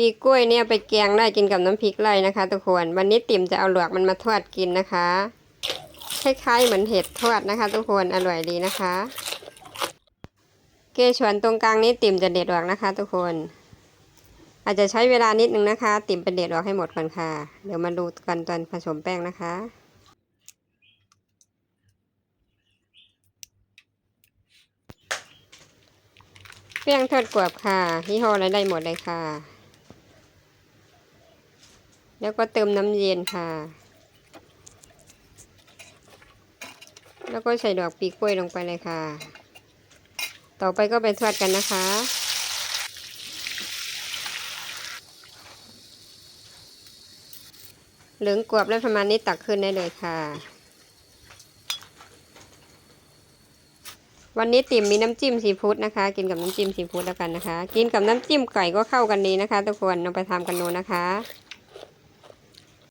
ปีกล้วยเนี่ยไปแกงได้กินกับน้ำพริกไล่นะคะ ทุกคน วันนี้ติ่มจะเอาหลวกมันมาทอดกินนะคะ คล้ายๆเหมือนเห็ดทอดนะคะ ทุกคน อร่อยดีนะคะ เกสรตรงกลางนี้ติ่มจะเด็ดออกนะคะ ทุกคน อาจจะใช้เวลานิดนึงนะคะ ติ่มเป็นเด็ดออกให้หมดก่อนค่ะ เดี๋ยวมาดูกันตอนผสมแป้งนะคะแป้งทอดกรอบค่ะยี่ห้ออะไรได้หมดเลยค่ะ แล้วก็เติมน้ำเย็นค่ะ แล้วก็ใส่ดอกปีกล้วยลงไปเลยค่ะ ต่อไปก็ไปทอดกันนะคะ เหลืองกรอบแล้วประมาณนี้ตักขึ้นได้เลยค่ะ วันนี้ติ่มมีน้ำจิ้มซีฟู้ดนะคะ กินกับน้ำจิ้มซีฟู้ดแล้วกันนะคะ กินกับน้ำจิ้มไก่ก็เข้ากันดีนะคะ ทุกคนลองไปทำกันดูนะคะ